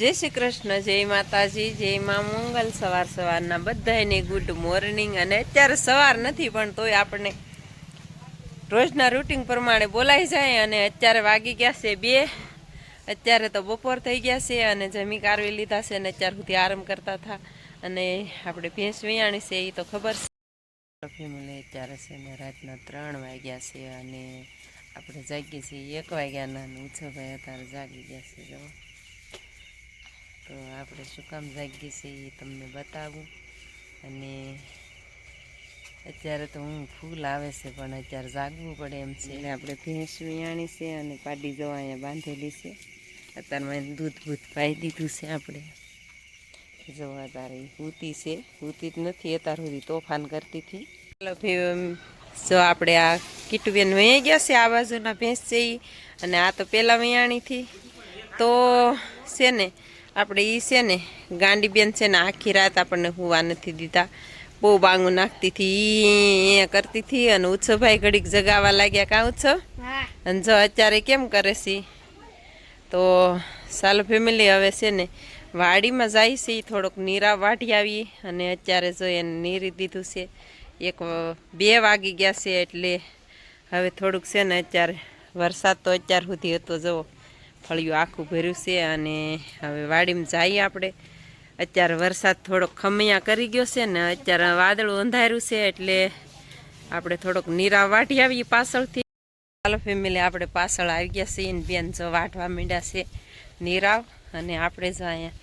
જય શ્રી કૃષ્ણ, જય માતાજી, જય માં મંગલ. સવાર સવારના બધાને ગુડ મોર્નિંગ અને અત્યારે સવાર નથી, પણ તોય આપણને રોજના રૂટિન પ્રમાણે બોલાઈ જાય અને અત્યારે વાગી ગયા છે બે. અત્યારે તો બપોર થઈ ગયા છે અને જમી કારવી લીધા છે અને અત્યાર સુધી આરામ કરતા હતા. અને આપણે ભેંસ વિયાણી છે એ તો ખબર છે. અત્યારે છે ને રાતના ત્રણ વાગ્યા છે અને આપણે જાગીએ છીએ. એક વાગ્યાના ઉછભાઈ અત્યારે જાગી ગયા છે જો તો આપણે શું કામ જાગીએ છીએ એ તમને બતાવું. અને અત્યારે તો હું ફૂલ આવે છે પણ અત્યારે જાગવું પડે એમ છે. એટલે આપણે ભેંસ વિયાણી છે અને પાડી જવા અહીંયા બાંધેલી છે. અત્યારમાં એને દૂધ બૂધ પાઈ દીધું છે આપણે. જોવા તારે હૂતી છે. હૂતી જ નથી અત્યાર સુધી તોફાન કરતી હતી. ભઈ, જો આપણે આ કીટુબેન વહી ગયા છે આ બાજુના ભેંસ છે અને આ તો પહેલાં વયાણીથી તો છે ને આપણે એ છે ને ગાંડીબેન છે ને આખી રાત આપણને હુવા નથી દીધા. બહુ બાંગું નાખતી હતી એ કરતી હતી અને ઉત્સવભાઈ ઘડીક જગાવા લાગ્યા કાં ઉત્સવ? અને જો અત્યારે કેમ કરે છે? તો સાલ ફેમિલી હવે છે ને વાડીમાં જાય છે થોડોક નીરા વાઢી આવી અને અત્યારે જો એને નીરી દીધું છે એક બે વાગી ગયા છે એટલે હવે થોડુંક છે ને અત્યારે વરસાદ તો અત્યાર સુધી હતો જુઓ. ફળિયું આખું ભર્યું છે અને હવે વાડીમાં જઈએ આપણે. અત્યારે વરસાદ થોડોક ખમૈયા કરી ગયો છે ને અત્યારે વાદળું અંધાર્યું છે એટલે આપણે થોડોક નીરા વાઢી આવીએ પાછળથી. ચાલો ફેમિલી આપણે પાછળ આવી ગયા છીએ ને બેન જો વાટવા માંડ્યા છે નીરાવ અને આપણે જો અહીંયા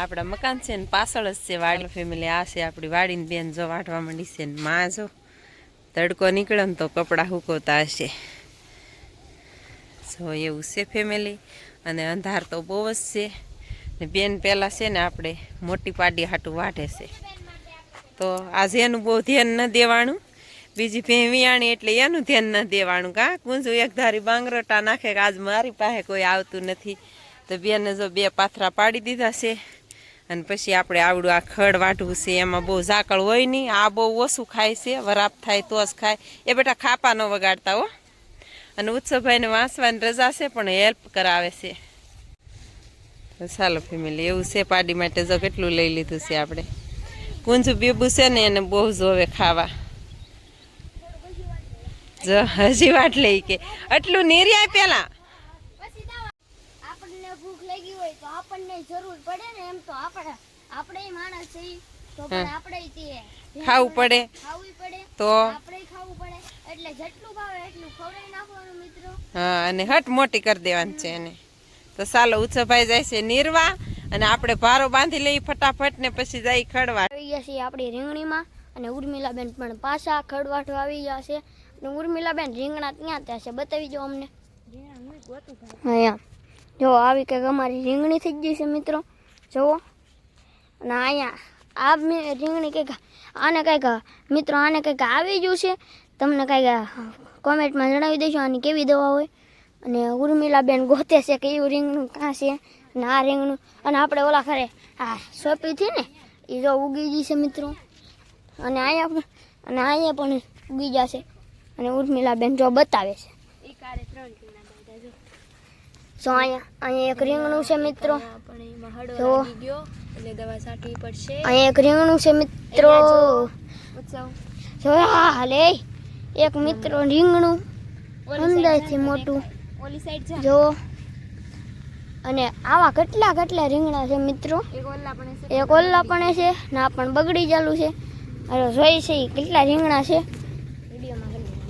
આપણા મકાન છે ને પાછળ જ છે વાડી. ફેમિલી આ છે આપણી વાડીને બેન જો વાટવા માંડી છે ને માં જો તડકો નીકળે ને તો કપડાં હુકવતા હશે. જો એવું છે ફેમિલી અને અંધાર તો બહુ જ છે. ને બેન પહેલાં છે ને આપણે મોટી પાડી હાટું વાઢે છે. તો આજે એનું બહુ ધ્યાન ન દેવાનું. બીજી ભેવિયાણી એટલે એનું ધ્યાન ન દેવાનું. કા? કુંજુ એક ધારી બાંગરોટા નાખે કે આજ મારી પાસે કોઈ આવતું નથી. તો બેને જો બે પાથરા પાડી દીધા છે. અને પછી આપણે આવડું આ ખડ વાટવું છે. એમાં બહુ ઝાકળ હોય નહીં. આ બહુ ઓછું ખાય છે. વરાપ થાય તો જ ખાય. એ બેટા ખાપા ન વગાડતા હો. અને ઉત્સવભાઈને વાંચવાની રજા છે, પણ હેલ્પ કરાવે છે. ચાલો ફેમિલી, એવું છે પાડી માટે જો કેટલું લઈ લીધું છે આપણે. કુંજુ બીબુ છે ને એને બહુ જોવે ખાવા. જો હજી વાટ લઈ કે. આટલું નીર્યાય પેલા. આપણને ભૂખ લાગી હોય તો આપણને જરૂર પડે ને એમ તો આપણે આપણે માણસ છીએ. ખાવું પડે. તો? હા અને હટ મોટી કરી દેવાની છે એને. તો ચાલો ઉછભાઈ જાય છે નીરવા અને આપણે ભારો બાંધી લઈ ફટાફટ ને પછી જાય ખડવા. આવી ગયા છીએ આપણી રીંગણીમાં અને ઉર્મિલાબેન પણ પાછા ખડવાઠો આવી ગયા છે. અને ઉર્મિલાબેન રીંગણા ત્યાં ત્યાં છે બતાવી જો અમને. અહીંયા. જો આવી કંઈક અમારી રીંગણી થઈ ગઈ છે મિત્રો. જુઓ. અને અહીંયા આ મેં રીંગણી કંઈક આને કંઈક મિત્રો આને કંઈક આવી ગયું છે. તમને કંઈક કોમેન્ટમાં જણાવી દેજો આની કેવી દવા હોય. અને ઉર્મિલાબેન ગોતે છે કે એવું રીંગણું કાં છે અને આ રીંગણું. અને આપણે ઓલા ખરે આ સોંપીથી ને એ જો ઉગી ગઈ છે મિત્રો. અને અહીંયા પણ અને અહીંયા પણ ઉગી જશે અને ઉર્મિલાબેન જો બતાવે છે. જો. અહીંયા અહીંયા એક રીંગણું છે મિત્રો. જો એટલે દવા છાંટવી પડશે. અહીંયા એક રીંગણું છે મિત્રો. જો હાલે. એક મિત્રો રીંગણું અંદરથી મોટું. ઓલી સાઈડ જા. અને આવા કેટલા કેટલા રીંગણા છે મિત્રો. એક ઓલા પણ છે એક ઓલ્લા પણ છે ના પણ બગડી ચાલુ છે. અરે જોઈ છે કેટલા રીંગણા છે.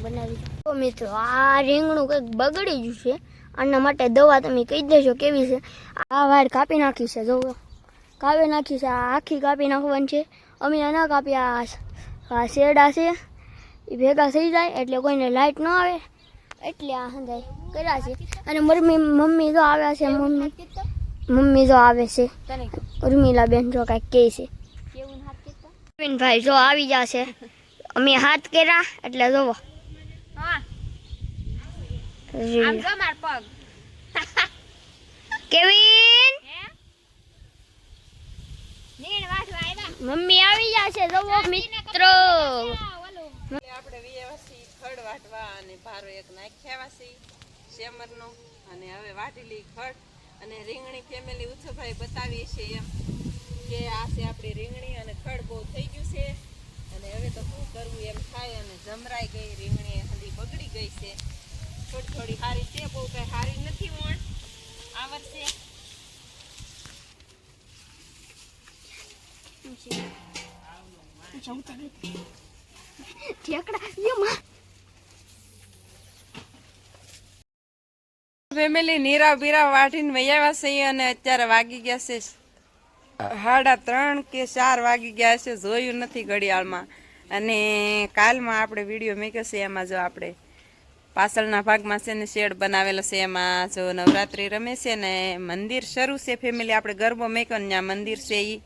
બનાવી મિત્રો આ રીંગણું કંઈક બગડી ગયું છે. આના માટે દવા તમે કહી દેજો કેવી છે. આ વાડ કાપી નાખી છે જો કાપી નાખી છે. આખી કાપી નાખવાની છે. અમે ના કાપી આ શેડા છે. એ ભેગા થઈ જાય એટલે કોઈને લાઈટ ન આવે. એટલે આ સંધાય કર્યા છે. અને મમ્મી મમ્મી જો આવ્યા છે મમ્મી. મમ્મી જો આવે છે. તને ઉર્મિલા બેન જો કાંઈક કહે છે. કેવું ભાઈ જો આવી જશે અમે હાથ કર્યા એટલે જોવો. હા જોઈએ. આમ જો માર પગ કેવિન હે નીણ વાઠવા આવ્યા મમ્મી આવી જશે જોવો મિત્રો. આપણે વ્યવસ્થિત ખડ વાટવા અને ભારો એક નાખ્યાવાસી શેમરનો અને હવે વાટેલી ખડ. અને રીંગણી ફેમિલી ઉછભાઈ બતાવી બતાવીએ છે એમ કે આ છે આપણી રીંગણી અને ખડ બહુ થઈ ગયું છે. અને હવે તો શું કરવું એમ થાય અને જમરાઈ ગઈ રીંગણી હજી બગડી ગઈ છે. થોડી થોડી સારી છે બહુ કંઈ સારી નથી વણ ફેમિલી નીરા બીરા વાટીને વૈયાવા છે અને અત્યારે વાગી ગયા છે સાડા ત્રણ કે ચાર વાગી ગયા છે, જોયું નથી ઘડિયાળમાં. અને કાલમાં આપણે વીડિયો મેક્યો છે, એમાં જો આપણે પાછળના ભાગમાં છે ને શેડ બનાવેલો છે. એમાં જો નવરાત્રિ રમે છે ને મંદિર શરૂ છે ફેમિલી આપણે ગરબો મેક્યો ત્યાં મંદિર છે એ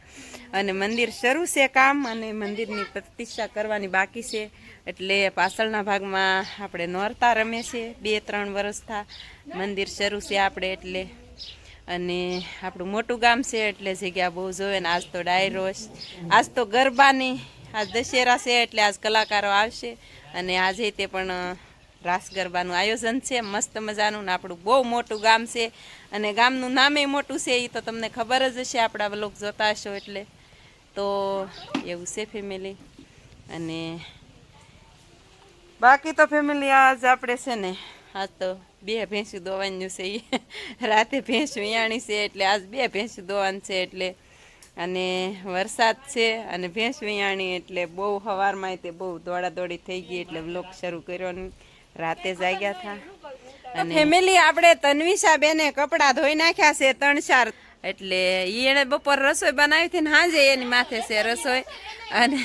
અને મંદિર શરૂ છે કામ અને મંદિરની પ્રતિષ્ઠા કરવાની બાકી છે. એટલે પાછળના ભાગમાં આપણે નોરતા રમે છે. બે ત્રણ વર્ષથી મંદિર શરૂ છે આપણે એટલે. અને આપણું મોટું ગામ છે એટલે જગ્યા બહુ જોવે ને આજ તો ડાયરો. આજ તો ગરબાની, આજ દશેરા છે એટલે આજ કલાકારો આવશે. અને આજે તે પણ રાસ ગરબાનું આયોજન છે, મસ્ત મજાનું ને આપણું બહુ મોટું ગામ છે અને ગામનું નામે મોટું છે એ તો તમને ખબર જ હશે, આપણા લોક જોતા હશો એટલે. તો એવું છે ફેમિલી અને બાકી તો ફેમિલી આજ આપણે છે ને, આજ તો બે ભેંસું દોવાનું છે એ રાતે ભેંસ વિયાણી છે, એટલે આજ બે ભેંસું દોવાનું છે, એટલે અને વરસાદ છે અને ભેંસ વિયાણી, એટલે બહુ સવારમાં તે બહુ દોડાદોડી થઈ ગઈ, એટલે બ્લોક શરૂ કર્યો રાતે જાગ્યા હતા. અને ફેમિલી આપણે તન્વિષા બેને કપડાં ધોઈ નાખ્યા છે ત્રણ ચાર. એટલે ઈ એણે બપોર રસોઈ બનાવી હતી ને હાજે એની માથે છે રસોઈ. અને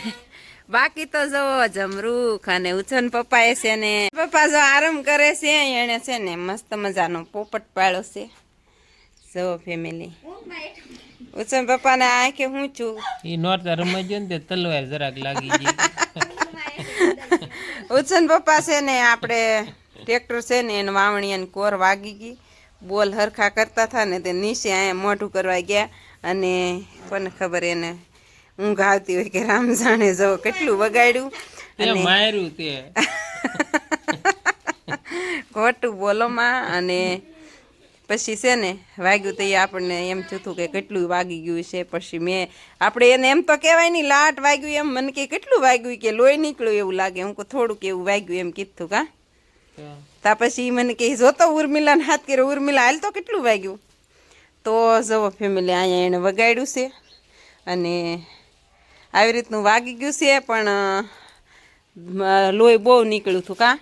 બાકી તો જો જમરૂખ અને ઉછન પપ્પાએ છે ને પપ્પા જો આરામ કરે છે એને છે ને મસ્ત મજાનો પોપટ પાડ્યો છે. જો ફેમિલી. ઉછન પપ્પાને આંખે હું છું. એ નોરતા રમવા ગયો ને તે તલવાર જરાક લાગી ગઈ. ઉછન પપ્પા છે ને આપણે ટ્રેક્ટર છે ને એને વાવણી અને કોર વાગી ગઈ. બોલ હરખા કરતા હતા ને તે નીચે અહીંયા મોઢું કરવા ગયા અને કોને ખબર એને ઊંઘ આવતી હોય કે રામ જાણે જવો કેટલું વગાડ્યું અને માર્યું તે. ખોટું બોલોમાં અને પછી છે ને વાગ્યું તો એ આપણને એમ થયું કે કેટલું વાગી ગયું છે પછી મેં આપણે એને એમ તો કહેવાય નહીં લાટ વાગ્યું એમ મને કે કેટલું વાગ્યું? કે લોહી નીકળ્યું એવું લાગે. હું થોડુંક એવું વાગ્યું એમ કીધું કા? તા પછી મને કે જોતો ઉર્મિલાને હાથ કર્યો. ઉર્મિલા હાલ તો કેટલું વાગ્યું? તો જવો ફેમિલી અહીંયા એણે વગાડ્યું છે. અને આવી રીતનું વાગી ગયું છે પણ લોહી બહુ નીકળ્યું હતું કા?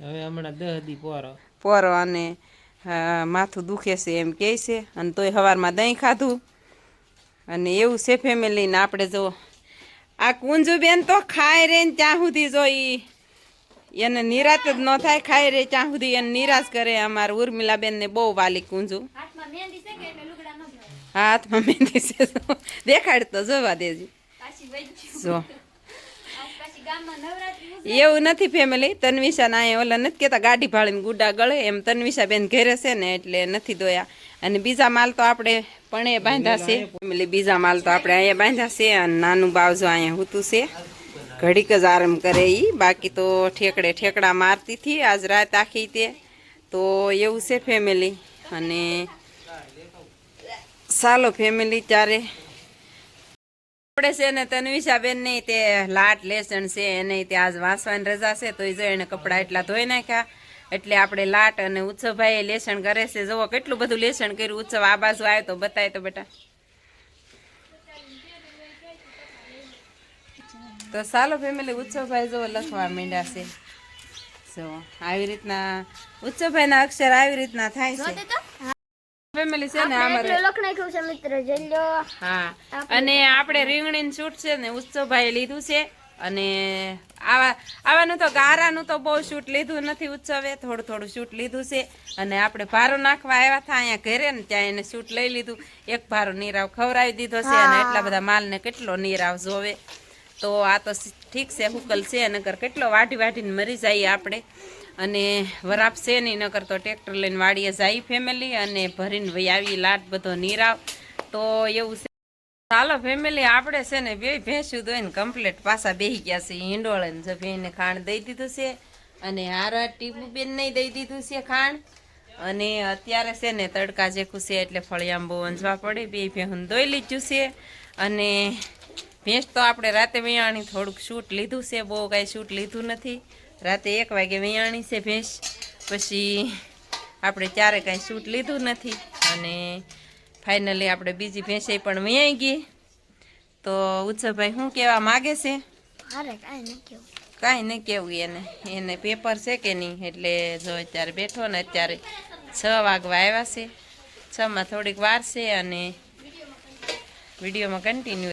હવે હમણાં દહ દી પોરો. પોરો અને માથું દુખે છે એમ કહે છે. અને તોય સવારમાં દહીં ખાધું. અને એવું છે ફેમિલીને આપણે જો આ કુંજુબેન તો ખાય રે ને ત્યાં સુધી જો ઈ એને નિરાશ જ ન થાય ખાય રે ત્યાં સુધી એને નિરાશ કરે અમારા ઉર્મિલાબેનને બહુ વાલી કુંજુ. હાથમાં મહેંદી છે દેખાડ તો જોવા દેજો. જો આજ પાછી ગામમાં નવરાત્રી એવું નથી ફેમિલી તન્વિશા ના ઓલા નથી કહેતા, ગાડી ભાળીને ગુડા ગળે. એમ તન્વિશા બેન ઘેરે છે ને એટલે નથી દોયા અને બીજા માલ તો આપણે પણ બાંધ્યા છે. ફેમિલી બીજા માલ તો આપણે અહીંયા બાંધ્યા છે અને નાનું બાવજો અહીંયા હુતું છે. ઘડીક જ આરામ કરે ઈ. બાકી તો ઠેકડે ઠેકડા મારતી હતી. આજ રાત આખી તે. તો એવું છે ફેમિલી અને ચાલો ફેમિલી ચારે આપણે છે ને તન્વિષાબેન ને તે લાટ લેસણ છે, એને તે આજ વાંસવાની રજા છે, તો એ જો એને કપડાં એટલા ધોઈ નાખ્યા. એટલે આપણે લાટ અને ઉત્સવભાઈ લેસણ કરે છે. જુઓ કેટલું બધું લેસણ કર્યું. ઉત્સવ આ બાજુ આવ્યો તો બતાય તો બેટા. તો ચાલો ફેમિલી ઉત્સવભાઈ જો લખવા માંડ્યા છે. જો આવી રીતના ઉત્સવભાઈના અક્ષર આવી રીતના થાય છે. ફેમિલી છે ને અમારે એટલું લખ નાખ્યું છે મિત્ર જઈ હા અને આપણે રીંગણીનું શૂટ છે ને ઉત્સવભાઈ લીધું છે. અને આવા આવાનું તો ગારાનું તો બહુ શૂટ લીધું નથી ઉત્સવે થોડું થોડું શૂટ લીધું છે. અને આપણે ભારો નાખવા આવ્યા હતા અહીંયા ઘરે ને ત્યાં એને શૂટ લઈ લીધું. એક ભારો નીરાવ ખવડાવી દીધો છે અને એટલા બધા માલને કેટલો નીરાવ જોવે. તો આ તો ઠીક છે હુકલ છે. નગર કેટલો વાઢી વાઢીને મરી જાય આપણે. અને વરાપ છે નહીં નકર તો ટ્રેક્ટર લઈને વાડીએ જાય ફેમિલી અને ભરીને ભાઈ આવી લાટ બધો નીરાવ. તો એવું છે. ચાલો ફેમિલી આપણે છે ને બે ભેંસું દોઈને કમ્પ્લીટ પાછા બેસી ગયા છે હિંડોળે ને જભીને ખાણ દઈ દીધું છે. અને હારા ટીપુબેન નહીં દઈ દીધું છે ખાણ અને અત્યારે છે ને તડકા જે ખુશે એટલે ફળિયામાં બહુ અંજવા પડે. બે ભેહું દોઈ લીધું છે. અને ભેંસ તો આપણે રાતે વૈયાણી થોડુંક શૂટ લીધું છે. બહુ કાંઈ શૂટ લીધું નથી. રાતે એક વાગે વૈયાણી છે ભેંસ. પછી આપણે ત્યારે કાંઈ સૂટ લીધું નથી. અને ફાઇનલી આપણે બીજી ભેંસે પણ વૈયાઈ ગઈ. તો ઉત્સવભાઈ શું કહેવા માગે છે? કાંઈ નહીં કેવું એને. એને પેપર છે કે નહીં? એટલે જો અત્યારે બેઠો ને અત્યારે છ વાગવા આવ્યા છે. છમાં થોડીક વાર છે અને વિડીયોમાં કન્ટિન્યુ